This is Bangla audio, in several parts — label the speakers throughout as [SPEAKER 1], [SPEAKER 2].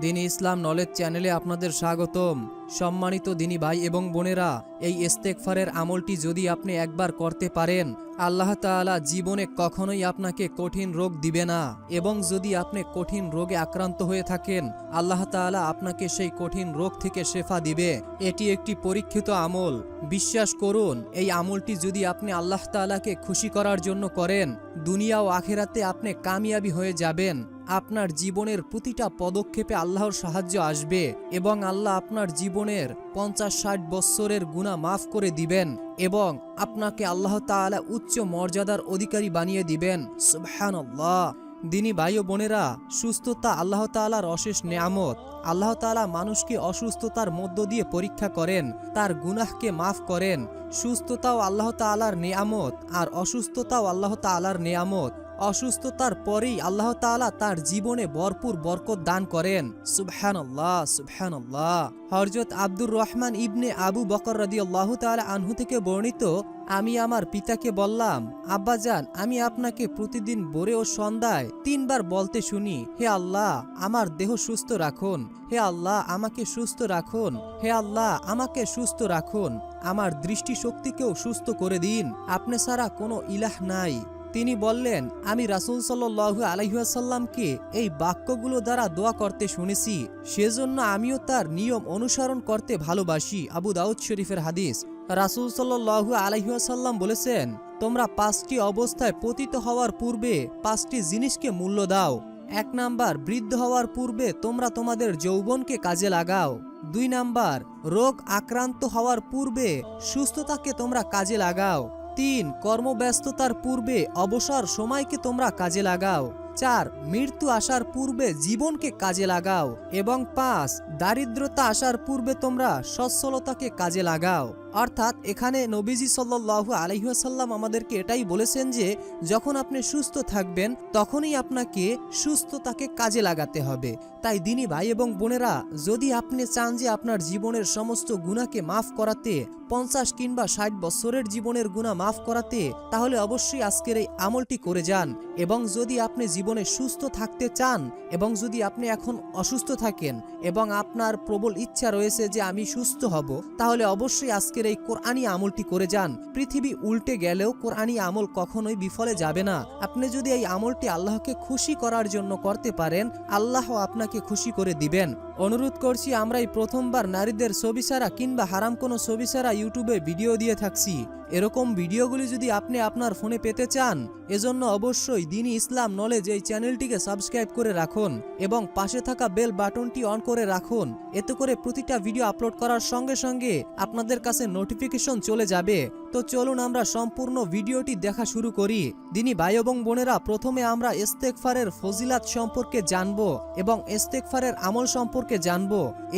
[SPEAKER 1] দিনী ইসলাম নলেজ চ্যানেলে আপনাদের স্বাগতম। সম্মানিত দিনী ভাই এবং বোনেরা, এই ইস্তেকফারের আমলটি যদি আপনি একবার করতে পারেন, আল্লাহ তাআলা জীবনে কখনোই আপনাকে কঠিন রোগ দিবে না। এবং যদি আপনি কঠিন রোগে আক্রান্ত হয়ে থাকেন, আল্লাহ তাআলা আপনাকে সেই কঠিন রোগ থেকে শেফা দিবে। এটি একটি পরীক্ষিত আমল। বিশ্বাস করুন, এই আমলটি যদি আপনি আল্লাহ তাআলাকে খুশি করার জন্য করেন, দুনিয়া ও আখেরাতে আপনি কামিয়াবি হয়ে যাবেন। আপনার জীবনের প্রতিটা পদক্ষেপে আল্লাহর সাহায্য আসবে এবং আল্লাহ আপনার জীবনের পঞ্চাশ ষাট বৎসরের গুণা মাফ করে দিবেন এবং আপনাকে আল্লাহ তাআলা উচ্চ মর্যাদার অধিকারী বানিয়ে দিবেন। সুবহানাল্লাহ। দিনী ভাই ও বোনেরা, সুস্থতা আল্লাহ তাআলার অশেষ নেয়ামত। আল্লাহ তাআলা মানুষকে অসুস্থতার মধ্য দিয়ে পরীক্ষা করেন, তার গুনাহকে মাফ করেন। সুস্থতাও আল্লাহ তাআলার নেয়ামত আর অসুস্থতাও আল্লাহ তাআলার নেয়ামত। অসুস্থতার পরেই আল্লাহ তাআলা তার জীবনে ভরপুর বরকত দান করেন। সুবহানাল্লাহ সুবহানাল্লাহ। হরজত আব্দুর রহমান ইবনে আবু বকর আল্লাহ তাআলা আনহু থেকে বর্ণিত, আমি আমার পিতাকে বললাম আব্বাজান আমি আপনাকে প্রতিদিন ভোরে ও সন্ধ্যায় তিনবার বলতে শুনি, হে আল্লাহ, আমার দেহ সুস্থ রাখুন, হে আল্লাহ, আমাকে সুস্থ রাখুন, হে আল্লাহ, আমাকে সুস্থ রাখুন, আমার দৃষ্টিশক্তিকেও সুস্থ করে দিন, আপনি ছাড়া কোনো ইলাহ নাই। তিনি বললেন, আমি রাসুল সাল্লু আলহিহাসাল্লামকে এই বাক্যগুলো দ্বারা দোয়া করতে শুনেছি। সেজন্য আমিও তার নিয়ম অনুসরণ করতে ভালোবাসি। আবু দাউদ শরীফের হাদিস। রাসুল সাল্লু আলহিহাসাল্লাম বলেছেন, তোমরা পাঁচটি অবস্থায় পতিত হওয়ার পূর্বে পাঁচটি জিনিসকে মূল্য দাও। এক নাম্বার, বৃদ্ধ হওয়ার পূর্বে তোমরা তোমাদের যৌবনকে কাজে লাগাও। দুই নাম্বার, রোগ আক্রান্ত হওয়ার পূর্বে সুস্থতাকে তোমরা কাজে লাগাও। তিন, কর্মব্যস্ততার পূর্বে অবসর সময়কে তোমরা কাজে লাগাও। চার, মৃত্যু আসার পূর্বে জীবনকে কাজে লাগাও। এবং পাঁচ, দারিদ্রতা আসার পূর্বে তোমরা সচ্ছলতাকে কাজে লাগাও। অর্থাৎ এখানে নবীজি সাল্লাহ আলহিহাসাল্লাম আমাদেরকে এটাই বলেছেন যে, যখন আপনি সুস্থ থাকবেন, তখনই আপনাকে সুস্থতাকে কাজে লাগাতে হবে। তাই দিনী ভাই এবং বোনেরা, যদি আপনি চান যে আপনার জীবনের সমস্ত গুণাকে মাফ করাতে, পঞ্চাশ কিংবা ষাট বছরের জীবনের গুণা মাফ করাতে, তাহলে অবশ্যই আজকের এই আমলটি করে যান এবং যদি আপনি জীবনে সুস্থ থাকতে চান এবং যদি আপনি এখন অসুস্থ থাকেন এবং আপনার প্রবল ইচ্ছা রয়েছে যে আমি সুস্থ হব, তাহলে অবশ্যই আজকের এই কোরআনী আমলটি করে যান। পৃথিবী উল্টে গেলেও কোরআনী আমল কখনোই বিফলে যাবে না। আপনি যদি এই আমলটি আল্লাহকে খুশি করার জন্য করতে পারেন আল্লাহ আপনাকে খুশি করে দিবেন। অনুরোধ করছি, আমরা এই প্রথমবার নারীদের ছবি ছাড়া কিংবা হারাম কোনো ছবি ছাড়া ইউটিউবে ভিডিও দিয়ে থাকছি। এরকম ভিডিওগুলি যদি আপনি আপনার ফোনে পেতে চান, এজন্য অবশ্যই দিনই ইসলাম নলেজ এই চ্যানেলটিকে সাবস্ক্রাইব করে রাখুন এবং পাশে থাকা বেল বাটনটি অন করে রাখুন। এতে করে প্রতিটা ভিডিও আপলোড করার সঙ্গে সঙ্গে আপনাদের কাছে নোটিফিকেশন চলে যাবে। তো চলুন আমরা সম্পূর্ণ ভিডিওটি দেখা শুরু করি। দিনী ভাই এবং বোনেরা প্রথমে আমরা ইস্তেকফারের ফজিলাত সম্পর্কে জানব এবং ইস্তেকফারের আমল সম্পর্কে জানব।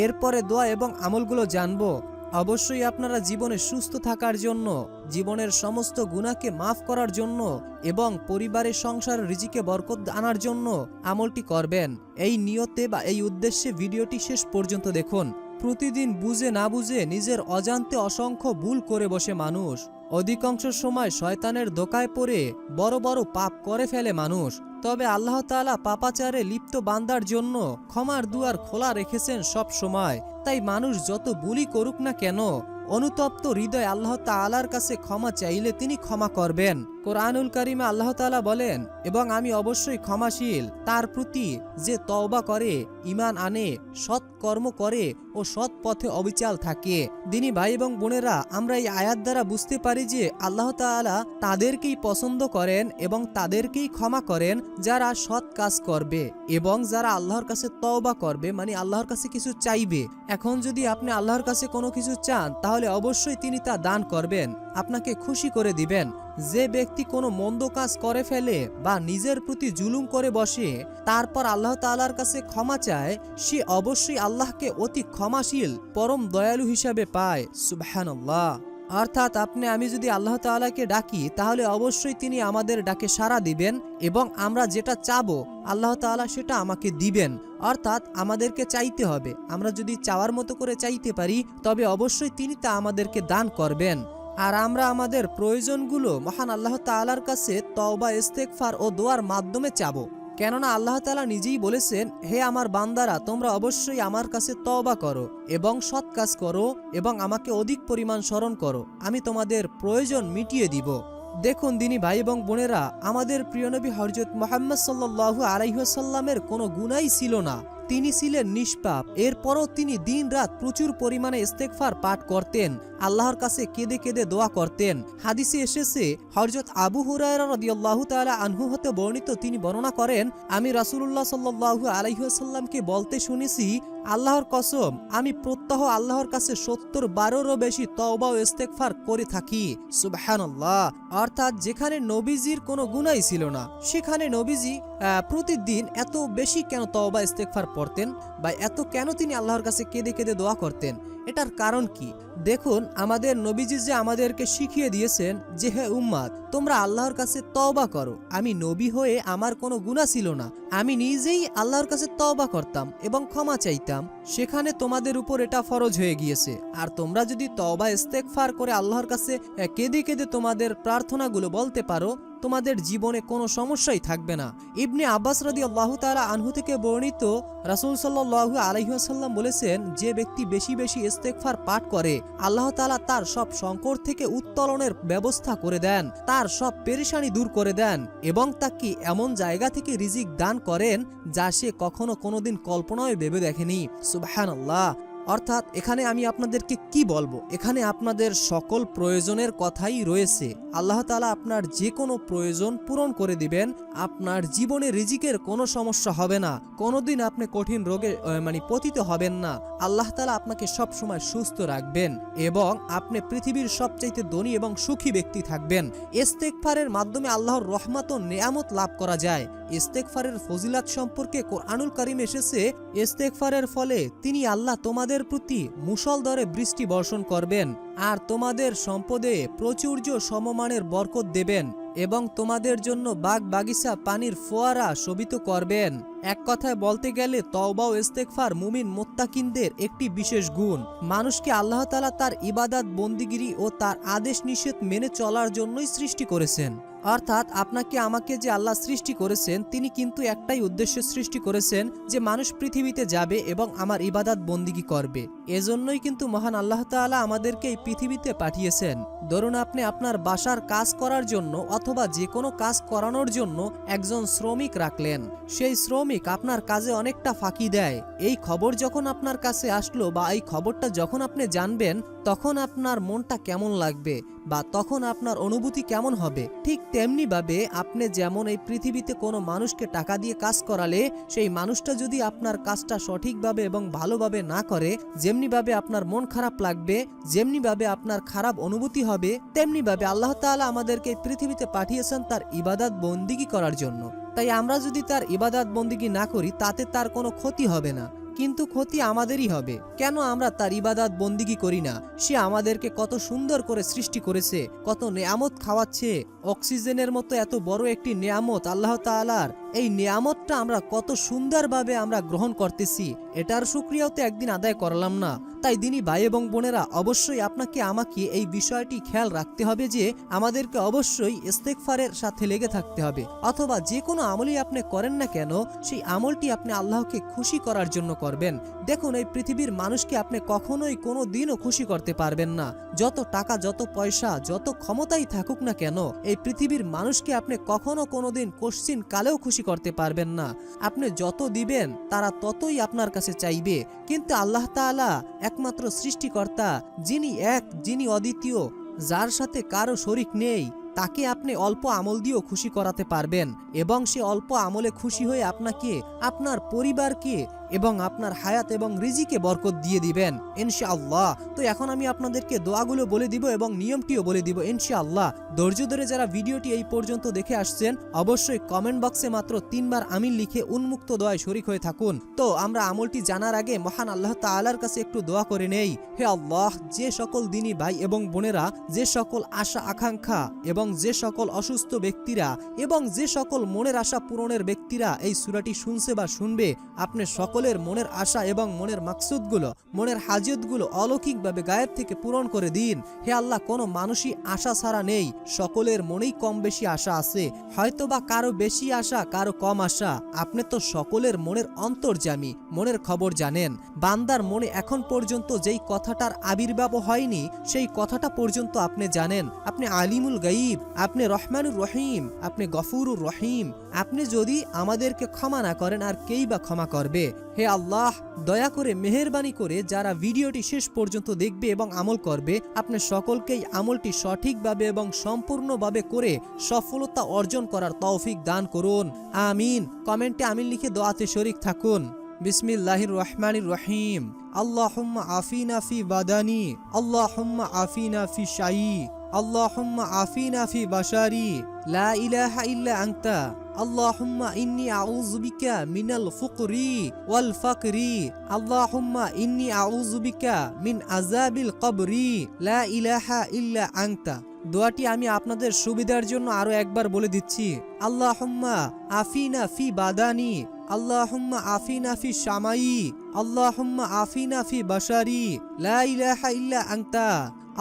[SPEAKER 1] এরপরে দোয়া এবং আমলগুলো জানব। অবশ্যই আপনারা জীবনে সুস্থ থাকার জন্য, জীবনের সমস্ত গুণাকে মাফ করার জন্য এবং পরিবারের সংসার রিজিকে বরকত আনার জন্য আমলটি করবেন। এই নিয়তে বা এই উদ্দেশ্যে ভিডিওটি শেষ পর্যন্ত দেখুন। প্রতিদিন বুঝে না বুঝে নিজের অজান্তে অসংখ্য ভুল করে বসে মানুষ। অধিকাংশ সময় শয়তানের দোকায় পড়ে বড় বড় পাপ করে ফেলে মানুষ। তবে আল্লাহ তাআলা পাপাচারে লিপ্ত বান্দার জন্য ক্ষমার দুয়ার খোলা রেখেছেন সব সময়। তাই মানুষ যত বুলি করুক না কেন, অনুতপ্ত হৃদয় আল্লাহ তাআলার কাছে ক্ষমা চাইলে তিনি ক্ষমা করবেন। কোরআনুল কারিমে আল্লাহ তাআলা বলেন, এবং আমি অবশ্যই ক্ষমাশীল, তার প্রতি যে তওবা করে ইমান আনে, সৎ কর্ম করে ও সৎ পথে অবিচাল থাকে। দিনী ভাই এবং বোনেরা, আমরা এই আয়াত দ্বারা বুঝতে পারি যে আল্লাহ তাআলা তাদেরকেই পছন্দ করেন এবং তাদেরকেই ক্ষমা করেন যারা সৎ কাজ করবে এবং যারা আল্লাহর কাছে তওবা করবে মানে আল্লাহর কাছে কিছু চাইবে। এখন যদি আপনি আল্লাহর কাছে কোনো কিছু চান, তাহলে অবশ্যই তিনি তা দান করবেন। আপনাকে খুশি করে দিবেন। যে ব্যক্তি কোনো মন্দ কাজ করে ফেলে বা নিজের প্রতি জুলুম করে বসে, তারপর আল্লাহ তাআলার কাছে ক্ষমা চায়, সে অবশ্যই আল্লাহকে অতি ক্ষমাশীল, পরম দয়ালু হিসাবে পায়। সুবহানাল্লাহ। অর্থাৎ আপনি, আমি যদি আল্লাহ তাআলাকে ডাকি, তাহলে অবশ্যই তিনি আমাদের ডাকে সাড়া দিবেন এবং আমরা যেটা চাবো, আল্লাহ তাআলা সেটা আমাকে দিবেন। অর্থাৎ আমাদেরকে চাইতে হবে। আমরা যদি চাওয়ার মতো করে চাইতে পারি, তবে অবশ্যই তিনি তা আমাদেরকে দান করবেন। আর আমরা আমাদের প্রয়োজনগুলো মহান আল্লাহ তাআলার কাছে তওবা, ইস্তেগফার ও দোয়ার মাধ্যমে চাবো। কেননা আল্লাহ তাআলা নিজেই বলেছেন, হে আমার বান্দারা, তোমরা অবশ্যই আমার কাছে তওবা করো এবং সৎ কাজ করো এবং আমাকে অধিক পরিমাণ স্মরণ করো। আমি তোমাদের প্রয়োজন মিটিয়ে দিব। দেখুন দিনী ভাই এবং বোনেরা, আমাদের প্রিয়নবী হরজত মোহাম্মদ সাল্লাহ আলাইসাল্লামের কোনো গুণাই ছিল না। তিনি ছিলেন নিষ্পাপ। এরপরও তিনি দিন রাত প্রচুর পরিমাণে ইস্তেকফার পাঠ করতেন। আল্লাহর কাছে কেঁদে কেঁদে দোয়া করতেন। হাদিসে এসেছে হরজত আবু হুরায়রা রাদিয়াল্লাহু তাআলা আনহু হতে বর্ণিত তিনি বর্ণনা করেন, আমি রাসূলুল্লাহ সাল্লাল্লাহু আলাইহি ওয়াসাল্লামকে বলতে শুনেছি, আল্লাহর কসম, আমি প্রত্যহ আল্লাহর কাছে সত্তর বারোরও বেশি তওবা ও ইস্তেকফার করে থাকি। সুবহানাল্লাহ। অর্থাৎ যেখানে নবীজির কোনো গুণাই ছিল না, সেখানে নবীজি প্রতিদিন এত বেশি কেন তওবা ইস্তেকফার পড়তেন বা এত কেন তিনি আল্লাহর কাছে কেঁদে কেঁদে দোয়া করতেন? এটার কারণ কি? দেখুন, আমাদের নবীজি যে আমাদেরকে শিখিয়ে দিয়েছেন যে, হে উম্মাদ, তোমরা আল্লাহর কাছে তওবা করো। আমি নবী হয়ে আমার কোনো গুণা ছিল না। আমি নিজেই আল্লাহর কাছে তওবা করতাম এবং ক্ষমা চাইতাম। সেখানে তোমাদের উপর এটা ফরজ হয়ে গিয়েছে। আর তোমরা যদি তওবা ইস্তেগফার করে আল্লাহর কাছে কেঁদে কেঁদে তোমাদের প্রার্থনাগুলো বলতে পারো তোমাদের জীবনে কোনো সমস্যাই থাকবে না। ইবনে আব্বাস রাদি আল্লাহ তালা আনহু থেকে বর্ণিত রাসুল সাল্লাহ আলহিহাসাল্লাম বলেছেন, যে ব্যক্তি বেশি বেশি ইস্তেকফার পাঠ করে, আল্লাহ তালা তার সব সংকট থেকে উত্তোলনের ব্যবস্থা করে দেন, তার সব পেরেশানি দূর করে দেন এবং তাকে এমন জায়গা থেকে রিজিক দান করেন, যা সে কখনো কোনোদিন কল্পনায় ভেবে দেখেনি। সুবাহান আল্লাহ অর্থাৎ এখানে আমি আপনাদেরকে কি বলব? এখানে আপনাদের সকল প্রয়োজনের কথাই রয়েছে। আল্লাহ তালা আপনার যে কোনো প্রয়োজন পূরণ করে দিবেন। আপনার জীবনে রিজিকের কোনো সমস্যা হবে না। কোনোদিন আপনি কঠিন রোগে মানে পতিত হবেন না। আল্লাহ তালা আপনাকে সব সময় সুস্থ রাখবেন এবং আপনি পৃথিবীর সবচাইতে ধনী এবং সুখী ব্যক্তি থাকবেন। ইস্তেকফারের মাধ্যমে আল্লাহর রহমত ও নেয়ামত লাভ করা যায়। ইস্তেকফারের ফজিলাত সম্পর্কে কোরআনুল কারিম এসেছে। ইস্তেকফারের ফলে তিনি আল্লাহ তোমাদের প্রতি মুষলধরে বৃষ্টি বর্ষণ করবেন, আর তোমাদের সম্পদে প্রচুর্য সমমানের বরকত দেবেন এবং তোমাদের জন্য বাগ বাগিচা পানির ফোয়ারা শোভিত করবেন। এক কথায় বলতে গেলে তওবা ইস্তেকফার মুমিন মোত্তাকিনদের একটি বিশেষ গুণ। মানুষকে আল্লাহ তাআলা তার ইবাদাত, বন্দিগিরি ও তার আদেশ নিষেধ মেনে চলার জন্যই সৃষ্টি করেছেন। অর্থাৎ আপনাকে আমাকে যে আল্লাহ সৃষ্টি করেছেন, তিনি কিন্তু একটাই উদ্দেশ্য সৃষ্টি করেছেন যে মানুষ পৃথিবীতে যাবে এবং আমার ইবাদাত বন্দিগি করবে। এজন্যই কিন্তু মহান আল্লাহ তাআলা আমাদেরকে এই পৃথিবীতে পাঠিয়েছেন। ধরুন আপনি আপনার বাসার কাজ করার জন্য অথবা যে কোনো কাজ করানোর জন্য একজন শ্রমিক রাখলেন। সেই শ্রমিক আপনার কাজে অনেকটা ফাঁকি দেয়। এই খবর যখন আপনার কাছে আসলো বা এই খবরটা যখন আপনি জানবেন তখন আপনার মনটা কেমন লাগবে বা তখন আপনার অনুভূতি কেমন হবে? ঠিক তেমনি ভাবে আপনি যেমন এই পৃথিবীতে কোনো মানুষকে টাকা দিয়ে কাজ করালে, সেই মানুষটা যদি আপনার কাজটা সঠিকভাবে এবং ভালোভাবে না করে, যেমনিভাবে আপনার মন খারাপ লাগবে, যেমনিভাবে আপনার খারাপ অনুভূতি হবে, তেমনিভাবে আল্লাহ তাআলা আমাদেরকে পৃথিবীতে পাঠিয়েছেন তার ইবাদাত বন্দিগি করার জন্য। তাই আমরা যদি তার ইবাদাত বন্দিগি না করি, তাতে তার কোনো ক্ষতি হবে না। কিন্তু ক্ষতি আমাদেরই হবে। কেন আমরা তার ইবাদাত বন্দিগি করি না? সে আমাদেরকে কত সুন্দর করে সৃষ্টি করেছে, কত নেয়ামত খাওয়াচ্ছে। অক্সিজেনের মতো এত বড় একটি নেয়ামত আল্লাহ তাআলার এই নিয়ামতটা আমরা কত সুন্দরভাবে আমরা গ্রহণ করতেছি, এটার সুক্রিয়াও তো একদিন আদায় করলাম না। তাই দিনই ভাই এবং বোনেরা, অবশ্যই আপনাকে, আমাকে এই বিষয়টি খেয়াল রাখতে হবে যে, আমাদেরকে অবশ্যই ইস্তেকফারের সাথে লেগে থাকতে হবে। অথবা যে কোনো আমলই আপনি করেন না কেন, সেই আমলটি আপনি আল্লাহকে খুশি করার জন্য করবেন। দেখুন, এই পৃথিবীর মানুষকে আপনি কখনোই কোনো দিনও খুশি করতে পারবেন না। যত টাকা, যত পয়সা, যত ক্ষমতাই থাকুক না কেন, এই পৃথিবীর মানুষকে আপনি কখনো কোনোদিন কোশ্চিন কালেও খুশি করতে পারবেন না। আপনি যত দিবেন, তারা ততই আপনার কাছে চাইবে। কিন্তু আল্লাহ তালা একমাত্র সৃষ্টিকর্তা, যিনি এক, যিনি অদ্বিতীয়, যার সাথে কারও শরিক নেই, তাকে আপনি অল্প আমল দিয়েও খুশি করাতে পারবেন এবং সে অল্প আমলে খুশি হয়ে আপনাকে, আপনার পরিবারকে এবং আপনার হায়াত এবং রিজিকে বরকত দিয়ে দিবেন, ইনশাআল্লাহ। তো এখন আমি আপনাদেরকে দোয়াগুলো বলে দিব এবং নিয়মটিও বলে দিব, ইনশাআল্লাহ। ধৈর্য ধরে যারা ভিডিওটি এই পর্যন্ত দেখে আসছেন, অবশ্যই কমেন্ট বক্সে মাত্র তিনবার আমিন লিখে উন্মুক্ত দোয়ায় শরিক হয়ে থাকুন। তো আমরা আমলটি জানার আগে মহান আল্লাহ তাআলার কাছে একটু দোয়া করে নেই। হে আল্লাহ, যে সকল দিনী ভাই এবং বোনেরা, যে সকল আশা আকাঙ্ক্ষা এবং যে সকল অসুস্থ ব্যক্তিরা এবং যে সকল মনের আশা পূরণের ব্যক্তিরা এই সুরাটি শুনছে বা শুনবে, আপনি সকল সকলের মনের আশা এবং মনের মাকসুদগুলো, মনের হাজিয়তগুলো অলৌকিকভাবে গায়েব থেকে পূরণ করে দিন। হে আল্লাহ, কোনো মানুষই আশা ছাড়া নেই। সকলের মনেই কম বেশি আশা আছে। হয়তোবা কারও বেশি আশা, কারও কম আশা। আপনি তো সকলের মনের অন্তর্জামী মনের খবর জানেন। বান্দার মনে এখন পর্যন্ত যেই কথাটার আবির্ভাব হয়নি, সেই কথাটা পর্যন্ত আপনি জানেন। আপনি আলিমুল গাইব আপনি রহমানুর রহিম, আপনি গফুরুর রহিম। আপনি যদি আমাদেরকে ক্ষমা না করেন, আর কেই বা ক্ষমা করবে? হে আল্লাহ, দয়া করে মেহেরবানি করে যারা ভিডিওটি শেষ পর্যন্ত দেখবে এবং আমল করবে আপনি সকলকেই আমলটি সঠিকভাবে এবং সম্পূর্ণভাবে করে সফলতা অর্জন করার তৌফিক দান করুন। আমিন। কমেন্টে আমিন লিখে দোয়াতে শরিক থাকুন। বিসমিল্লাহির রহমানির রহিম। আল্লাহুম্মা আফিনা ফি বাদানি। আল্লাহুম্মা আফিনা ফি শাই আল্লাহুম্মা আফিনা ফি বাশারি লা ইলাহা ইল্লা আনতা আল্লাহুম্মা ইন্নি আউযু বিকা মিনাল ফুকরি ওয়াল ফাকরি আল্লাহুম্মা ইন্নি আউযু বিকা মিন আযাবিল কবরি লা ইলাহা ইল্লা আনতা দোয়াটি আমি আপনাদের সুবিধার জন্য আরও একবার বলে দিচ্ছি। আল্লাহুম্মা আফিনা ফি বাদানি, আল্লাহুম্মা আফিনা ফি শামাই আল্লাহুম্মা আফিনা ফি বাশারি, লা ইলাহা ইল্লা আনতা,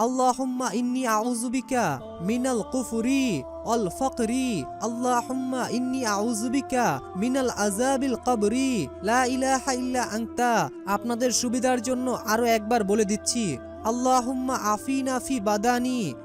[SPEAKER 1] আল্লাহুম্মা ইন্নি আউযু বিকা মিনাল কুফরি অল ফকরি, আল্লাহুম্মা ইন্নি আউযু বিকা মিনাল আযাবিল কবরি, লা ইলাহা ইল্লা আনতা, আপনাদের সুবিধার জন্য আরও একবার বলে দিচ্ছি। আল্লাহুম্মা আফিনা ফি বাদানি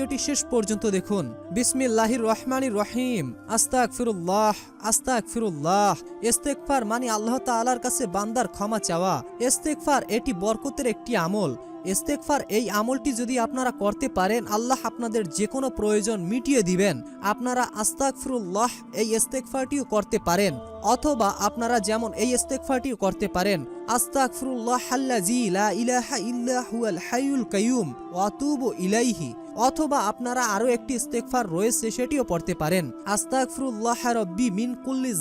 [SPEAKER 1] ভিডিওটি শেষ পর্যন্ত দেখুন। বিসমিল্লাহির রহমানির রহিম। আস্তাক ফিরুল্লাহ আস্তাক ফিরুল্লাহ ইস্তেকফার মানে আল্লাহ তালার কাছে বান্দার ক্ষমা চাওয়া। ইস্তেকফার এটি বরকতের একটি আমল। ইস্তেকফার এই আমলটি যদি আপনারা করতে পারেন, আল্লাহ আপনাদের যে কোনো প্রয়োজন মিটিয়ে দিবেন। আপনারা আস্তাকফিরুল্লাহ এই ইস্তেকফারটিও করতে পারেন। অথবা আপনারা যেমন এই ইস্তেকফারটিও করতে পারেন আস্তাকফিরুল্লাহ ইলাহা ইলাইহি। অথবা আপনারা আরও একটি ইস্তেকফার রয়েছে, সেটিও পড়তে পারেন, আস্তাগফিরুল্লাহ রব্বি মিন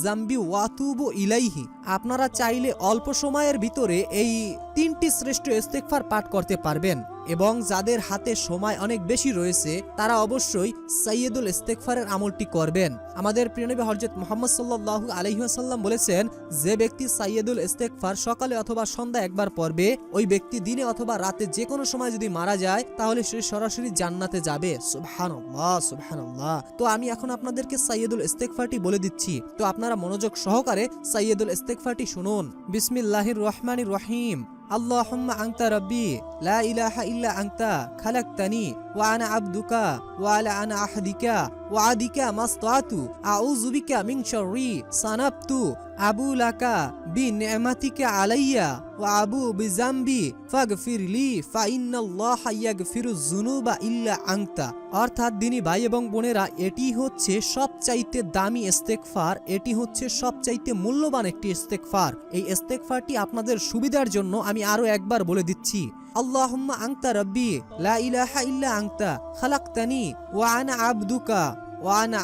[SPEAKER 1] জাম্বি ওয়াতুবু ইলাইহি। আপনারা চাইলে অল্প সময়ের ভিতরে এই তিনটি শ্রেষ্ঠ ইস্তেকফার পাঠ করতে পারবেন এবং যাদের হাতে সময় অনেক বেশি রয়েছে, তারা অবশ্যই সৈয়দুল ইস্তেকফারের আমলটি করবেন। আমাদের প্রিয়নবী হজরত মোহাম্মদ সাল্লাহ আলহিহাসাল্লাম বলেছেন, যে ব্যক্তি সাইয়েদুল ইস্তেকফার সকালে অথবা সন্ধ্যা একবার পড়বে, ওই ব্যক্তি দিনে অথবা রাতে যে কোনো সময় যদি মারা যায়, তাহলে সে সরাসরি জান্নাতে যাবে। সুবহানাল্লাহ সুবহানাল্লাহ। তো আমি এখন আপনাদেরকে সাইয়েদুল ইস্তেকফারটি বলে দিচ্ছি। তো আপনারা মনোযোগ সহকারে সাইয়েদুল ইস্তেকফারটি শুনুন। বিসমিল্লাহির রহমানির রহিম। اللهم أنت ربي لا إله إلا أنت خلقتني وأنا عبدك وعلى أنا عهدك ওয়াদিকা মাস্তাতু আউজুবিকা মিন শাররি সানাবতু আবু লাকা বি নিমাতিকা আলাইয়া ওয়া আবু বিজাম্বি ফাগফিরলি ফা ইন্নাল্লাহ ইয়াগফিরুজ যুনুবা ইল্লা আনতা অর্থাৎ দিনী ভাই এবং বোনেরা, এটি হচ্ছে সবচাইতে দামি ইস্তেকফার এটি হচ্ছে সবচাইতে মূল্যবান একটি ইস্তেকফার এই ইস্তেকফারটি আপনাদের সুবিধার জন্য আমি আরও একবার বলে দিচ্ছি। আল্লাহুম্মা আংতা রব্বি লা ইলাহা ইল্লা আংতা খালাকতানি ওয়া আনা আবদুকা ওয়া আনা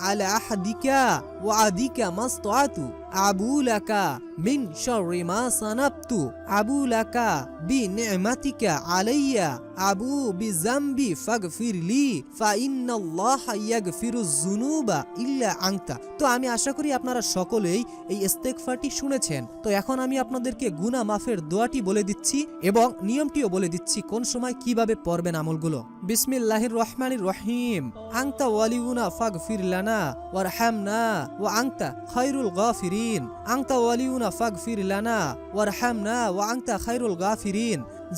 [SPEAKER 1] আলা আহাদিকা ওয়া আদিকা আবু লাকা মিন শাররি মা সানাবতু আবু লাকা বি নি'মাতিকা আলাইয়া আবু বি জামবি ফাগফির লি ফা ইন্নাল্লাহা ইয়াগফিরু যুনুবা ইল্লা আনতা তো আমি আশা করি আপনারা সকলেই এই ইস্তেগফারটি শুনেছেন। তো এখন আমি আপনাদেরকে গুনাহ মাফের দোয়াটি বলে দিচ্ছি এবং নিয়মটিও বলে দিচ্ছি কোন সময় কীভাবে পড়বেন আমলগুলো। বিসমিল্লাহির রহমানির রহিম। আংতা ওয়ালিউনা ফাগফির লানা ওয়ারহামনা। ওয়া আংতা খায়রুল গাফিরিন আংতা ওয়ালিউনা ফাগফির লানা ওয়ারহামনা ওয়া আংতা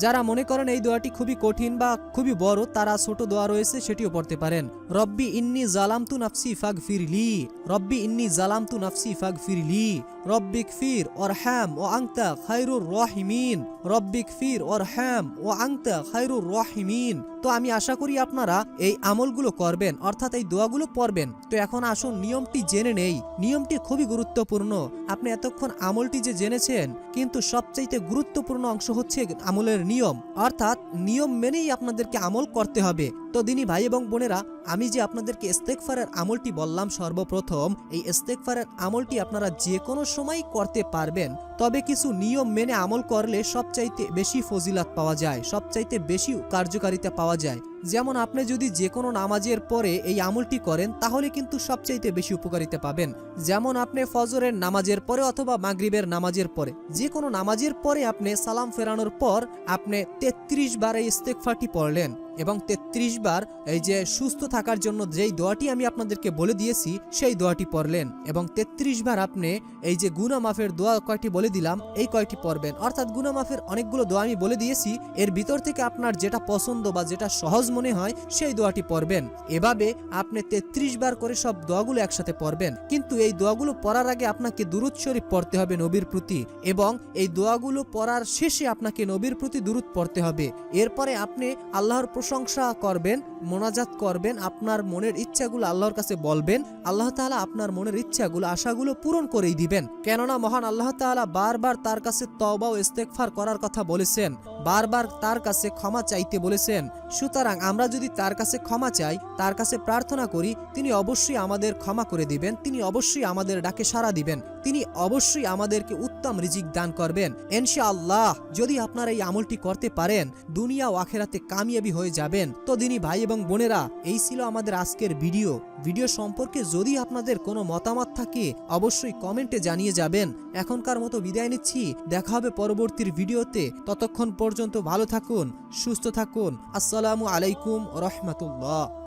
[SPEAKER 1] যারা মনে করেন এই দোয়াটি খুবই কঠিন বা খুবই বড়, তারা ছোট দোয়া রয়েছে, সেটিও পড়তে পারেন। রব্বি ইন্নি জালামতু নাফসি ফাগ ফিরলি রব্বি ইন্নি জালামতু নাফসি ফাগ ফিরলি রব্বিক ফির ওরহাম ও আংতা খায়রুর রহিমিন। রব্বিক ফির ওরহাম ও আংতা খায়রুর রহিমিন। তো আমি আশা করি আপনারা এই আমলগুলো করবেন, অর্থাৎ এই দোয়াগুলো পড়বেন। তো এখন আসুন, নিয়মটি জেনে নেই। নিয়মটি খুবই গুরুত্বপূর্ণ। আপনি এতক্ষণ আমলটি যে জেনেছেন, কিন্তু সবচাইতে গুরুত্বপূর্ণ অংশ হচ্ছে আমলের নিয়ম। অর্থাৎ নিয়ম মেনেই আপনাদেরকে আমল করতে হবে। তো দিনী ভাই এবং বোনেরা, আমি যে আপনাদেরকে ইস্তেকফারের আমলটি বললাম সর্বপ্রথম, এই ইস্তেকফারের আমলটি আপনারা যে কোনো সময় করতে পারবেন। তবে কিছু নিয়ম মেনে আমল করলে সবচাইতে বেশি ফজিলাত পাওয়া যায়, সবচাইতে বেশি কার্যকারিতা পাওয়া যায়। যেমন আপনি যদি যে কোনো নামাজের পরে এই আমলটি করেন, তাহলে কিন্তু সবচাইতে বেশি উপকারিতা পাবেন। যেমন আপনি ফজরের নামাজের পরে অথবা মাগরিবের নামাজের পরে। যে কোনো নামাজের পরে আপনি সালাম ফেরানোর পর আপনি তেত্রিশ বার এই ইস্তেকফারটি পড়লেন এবং তেত্রিশ বার এই যে সুস্থ থাকার জন্য যেই দোয়াটি আমি আপনাদেরকে বলে দিয়েছি, সেই দোয়াটি পড়লেন এবং তেত্রিশ বার আপনি এই যে গুনা মাফের দোয়া কয়টি বলে দিলাম, এই কয়টি পড়বেন। অর্থাৎ গুনা মাফের অনেকগুলো দোয়া আমি বলে দিয়েছি, এর ভিতর থেকে আপনার যেটা পছন্দ বা যেটা সহজ মনে হয় সেই দোয়াটি পড়বেন। এভাবে আপনি তেত্রিশ বার করে সব দোয়াগুলো একসাথে পড়বেন। কিন্তু এই দোয়াগুলো পড়ার আগে আপনাকে দুরুদ শরীফ পড়তে হবে নবীর প্রতি এবং এই দোয়াগুলো পড়ার শেষে আপনাকে নবীর প্রতি দুরুদ পড়তে হবে। এরপরে আপনি আল্লাহর প্রশংসা করবেন, মোনাজাত করবেন, আপনার মনের ইচ্ছাগুলো আল্লাহর কাছে বলবেন, আল্লাহ তাআলা আপনার মনের ইচ্ছাগুলো, আশাগুলো পূরণ করেই দিবেন। কেননা মহান আল্লাহ তাআলা বারবার তার কাছে তওবা ও ইস্তেগফার করার কথা বলেছেন, বারবার তার কাছে ক্ষমা চাইতে বলেছেন। সুতরাং আমরা যদি তার কাছে ক্ষমা চাই, তার কাছে প্রার্থনা করি, তিনি অবশ্যই আমাদের ক্ষমা করে দিবেন, তিনি অবশ্যই আমাদের ডাকে সাড়া দিবেন। তিনি অবশ্যই আমাদেরকে উত্তম রিজিক দান করবেন। ইনশাআল্লাহ, যদি আপনারা এই আমলটি করতে পারেন, দুনিয়া ও আখেরাতে কামিয়াবি হয়ে যাবেন। তো দিনী ভাই এবং বোনেরা, এই ছিল আমাদের আজকের ভিডিও। ভিডিও সম্পর্কে যদি আপনাদের কোনো মতামত থাকে, অবশ্যই কমেন্টে জানিয়ে যাবেন। এখনকার মতো বিদায় নিচ্ছি। দেখা হবে পরবর্তীর ভিডিওতে। ততক্ষণ পর্যন্ত ভালো থাকুন, সুস্থ থাকুন। আসসালামু আলাইকুম রহমতুল্লাহ।